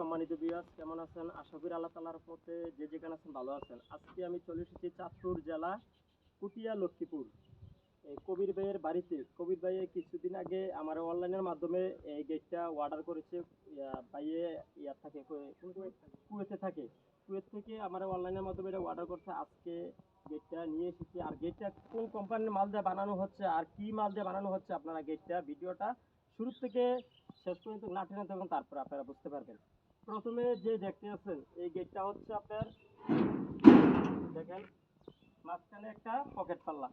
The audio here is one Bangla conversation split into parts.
সম্মানিত বিয়াস কেমন আছেন? আশা করি আল্লাহ তালার মতে যে যেখানে আছেন ভালো আছেন। আজকে আমি চলে এসেছি চাঁদপুর জেলা কুটিয়া লক্ষ্মীপুর। এই কবির ভাইয়ের বাড়িতে। কবির ভাইয়ে কিছুদিন আগে আমার অনলাইনের মাধ্যমে এই গেটটা অর্ডার করেছে। ভাইয়ে ইয়ার থাকে কুয়েতে থাকে। কুয়েত থেকে আমার অনলাইনের মাধ্যমে এটা অর্ডার করছে। আজকে গেটটা নিয়ে এসেছি। আর গেটটা কোন কোম্পানির মাল দিয়ে বানানো হচ্ছে? আর কি মাল দিয়ে বানানো হচ্ছে? আপনারা গেটটা ভিডিওটা শুরু থেকে শেষ পর্যন্ত না টেনে তখন তারপর আপনারা বুঝতে পারবেন। প্রথমে যে দেখতে আছেন, এই গেটটা হচ্ছে আপনার, দেখেন, মাঝখানে একটা পকেট পাল্লা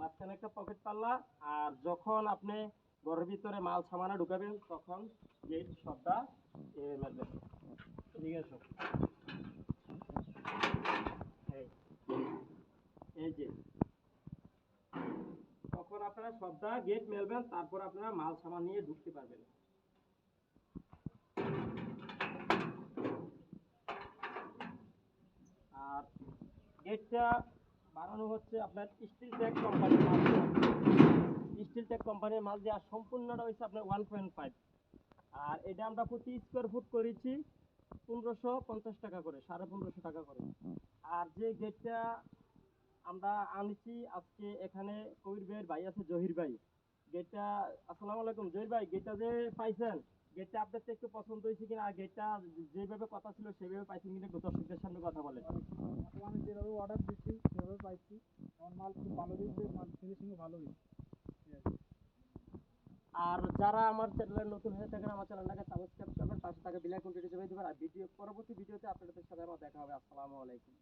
মাঝখানে একটা পকেট পাল্লা আর যখন আপনি ঘরের ভিতরে মাল সামানা ঢুকাবেন, তখন গেট সবটা মারবেন ঠিক আছে এই যে। তখন আপনারা সবটা গেট মেলবেন, তারপর আপনারা মাল সামান নিয়ে ঢুকতে পারবেন আর গেটটা বানানো হচ্ছে আপনার স্টিল টেক কোম্পানির মাল স্টিল টেক কোম্পানির মাল দেওয়া সম্পূর্ণটা হচ্ছে আপনার ওয়ান পয়েন্ট ফাইভ আর এটা আমরা প্রতি স্কোয়ার ফুট করেছি পনেরোশো পঞ্চাশ টাকা করে, সাড়ে পনেরোশো টাকা করে। আর যে গেটটা আমরা আনছি আজকে এখানে কবির ভাইয়ের ভাই আছে, জহির ভাই। গেটটা আসসালামু আলাইকুম, জহির ভাই গেটটা যে পাইছেন গেটটা আপনার একটু পছন্দ হয়েছে কিনা? আর গেটটা যেভাবে কথা ছিল, সেভাবে পাইছেন কিনা দর্শকদের সামনে কথা বলেন আমি যেভাবে অর্ডার দিচ্ছি সেভাবে পাইছি আমার মাল দিচ্ছে ফিনিশিংও ভালো আর যারা আমার চ্যানেলে নতুন হয়ে থাকেন, আমার চ্যানেলটাকে সাবস্ক্রাইব করবেন, পাশে থাকা বেল আইকনটি টিপে দিবেন, আর ভিডিও পরবর্তী ভিডিওতে আপনাদের সাথে আমার দেখা হবে। আসসালামু আলাইকুম।